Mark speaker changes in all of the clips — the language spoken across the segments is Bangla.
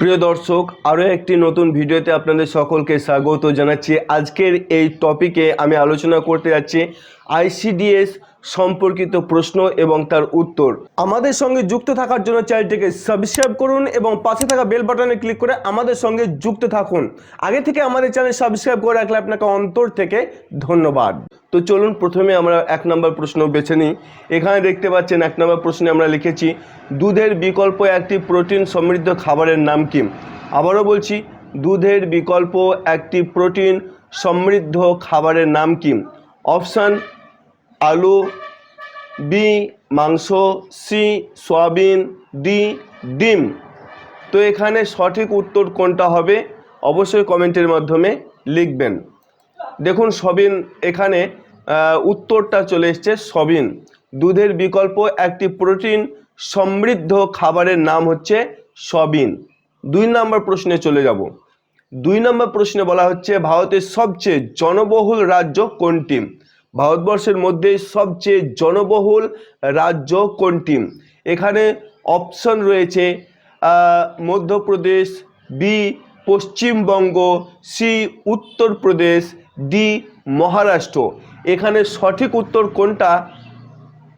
Speaker 1: প্রিয় দর্শক, আরও একটি নতুন ভিডিওতে আপনাদের সকলকে স্বাগত জানাচ্ছি। আজকের এই টপিকে আমি আলোচনা করতে যাচ্ছি। আইসিডিএস সম্পর্কিত প্রশ্ন এবং তার উত্তর। আমাদের সঙ্গে যুক্ত থাকার জন্য চ্যানেলটিকে সাবস্ক্রাইব করুন এবং পাশে থাকা বেল বাটনে ক্লিক করে আমাদের সঙ্গে যুক্ত থাকুন। আগে থেকে আমাদের চ্যানেল সাবস্ক্রাইব করে রাখলে আপনাকে অন্তর থেকে ধন্যবাদ। তো চলুন প্রথমে আমরা এক নম্বর প্রশ্ন বেছে নিই। এখানে দেখতে পাচ্ছেন এক নম্বর প্রশ্নে আমরা লিখেছি, দুধের বিকল্প একটি প্রোটিন সমৃদ্ধ খাবারের নাম কি? আবারও বলছি, দুধের বিকল্প একটি প্রোটিন সমৃদ্ধ খাবারের নাম কি? অপশান আলু বি মাংস সি সয়াবিন ডি ডিম। তো এখানে সঠিক উত্তর কোনটা হবে অবশ্যই কমেন্টের মাধ্যমে লিখবেন। দেখুন সবিন এখানে উত্তরটা চলে এসছে সবিন। দুধের বিকল্প একটি প্রোটিন সমৃদ্ধ খাবারের নাম হচ্ছে সবিন। দুই নম্বর প্রশ্নে চলে যাব। দুই নম্বর প্রশ্নে বলা হচ্ছে ভারতের সবচেয়ে জনবহুল রাজ্য কোনটি? ভারতবর্ষের মধ্যে সবচেয়ে জনবহুল রাজ্য কোনটি? এখানে অপশন রয়েছে Madhya Pradesh B Paschimbanga C Uttar Pradesh D Maharashtra. এখানে সঠিক উত্তর কোনটা?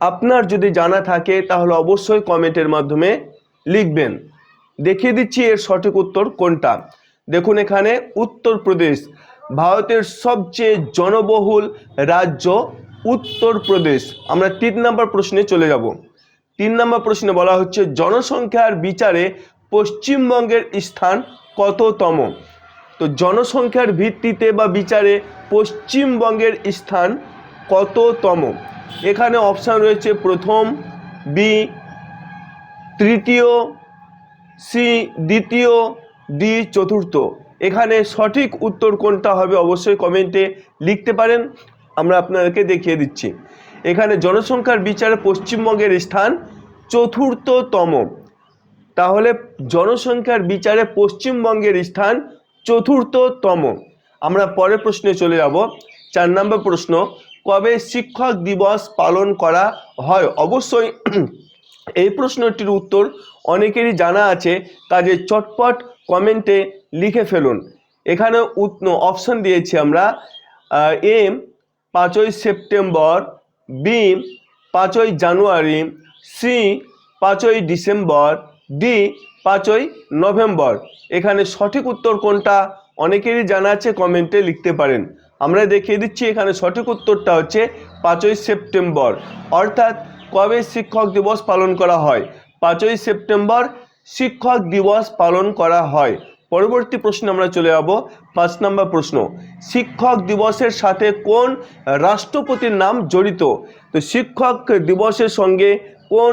Speaker 1: আপনার যদি জানা থাকে, তাহলে অবশ্যই কমেন্টের মাধ্যমে লিখবেন। দেখিয়ে দিচ্ছি এর সঠিক উত্তর কোনটা। দেখুন এখানে উত্তরপ্রদেশ ভারতের সবচেয়ে জনবহুল রাজ্য উত্তরপ্রদেশ আমরা তিন নম্বর প্রশ্নে চলে যাব। তিন নম্বর প্রশ্নে বলা হচ্ছে, জনসংখ্যার বিচারে পশ্চিমবঙ্গের স্থান কততম? তো জনসংখ্যার ভিত্তিতে বা বিচারে পশ্চিমবঙ্গের স্থান কততম? এখানে অপশান রয়েছে প্রথম বি তৃতীয় সি দ্বিতীয় ডি চতুর্থ। এখানে সঠিক উত্তর কোনটা হবে অবশ্যই কমেন্টে লিখতে পারেন, আমরা আপনাদেরকে দেখিয়ে দিচ্ছি। এখানে জনসংখ্যার বিচারে পশ্চিমবঙ্গের স্থান চতুর্থতম। তাহলে জনসংখ্যার বিচারে পশ্চিমবঙ্গের স্থান চতুর্থতম। আমরা পরের প্রশ্নে চলে যাব। চার নম্বর প্রশ্ন, কবে শিক্ষক দিবস পালন করা হয়? অবশ্যই এই প্রশ্নটির উত্তর অনেকেরই জানা আছে, কাজে চটপট কমেন্টে লিখে ফেলুন। এখানে অপশন দিয়েছি আমরা এম, পাঁচই সেপ্টেম্বর বি পাঁচই জানুয়ারি, সি, পাঁচই ডিসেম্বর, ডি, পাঁচই নভেম্বর। এখানে সঠিক উত্তর কোনটা? অনেকেরই জানা আছে, কমেন্টে লিখতে পারেন। আমরা দেখিয়ে দিচ্ছি, এখানে সঠিক উত্তরটা হচ্ছে পাঁচই সেপ্টেম্বর। অর্থাৎ কবে শিক্ষক দিবস পালন করা হয়? পাঁচই সেপ্টেম্বর শিক্ষক দিবস পালন করা হয়। পরবর্তী প্রশ্নে আমরা চলে যাব। পাঁচ নম্বর প্রশ্ন, শিক্ষক দিবসের সাথে কোন রাষ্ট্রপতির নাম জড়িত? তো শিক্ষক দিবসের সঙ্গে কোন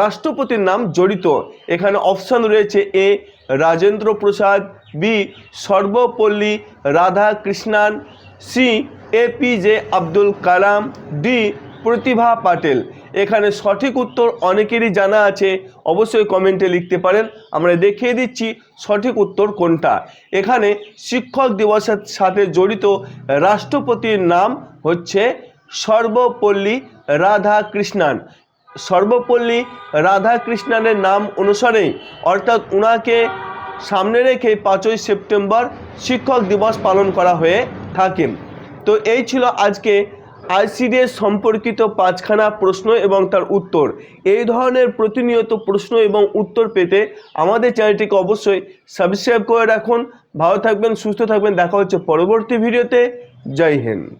Speaker 1: রাষ্ট্রপতির নাম জড়িত? এখানে অপশান রয়েছে A Rajendra Prasad B Sarvepalli Radhakrishnan C APJ Abdul Kalam D Pratibha Patel. এখানে সঠিক উত্তর অনেকেরই জানা আছে, অবশ্যই কমেন্টে লিখতে পারেন। আমরা দেখিয়ে দিচ্ছি সঠিক উত্তর কোনটা। এখানে শিক্ষক দিবসের সাথে জড়িত রাষ্ট্রপতির নাম হচ্ছে সর্বপল্লী রাধাকৃষ্ণান। সর্বপল্লী রাধাকৃষ্ণানের নাম অনুসারেই অর্থাৎ উনাকে সামনে রেখে পাঁচই সেপ্টেম্বর শিক্ষক দিবস পালন করা হয়ে থাকে। তো এই ছিল আজকে আইসিডিএস সম্পর্কিত পাঁচখানা প্রশ্ন এবং তার উত্তর। এই ধরনের প্রতিনিয়ত প্রশ্ন এবং উত্তর পেতে আমাদের চ্যানেলটিকে অবশ্যই সাবস্ক্রাইব করে রাখুন। ভালো থাকবেন, সুস্থ থাকবেন। দেখা হচ্ছে পরবর্তী ভিডিওতে। জয় হিন্দ।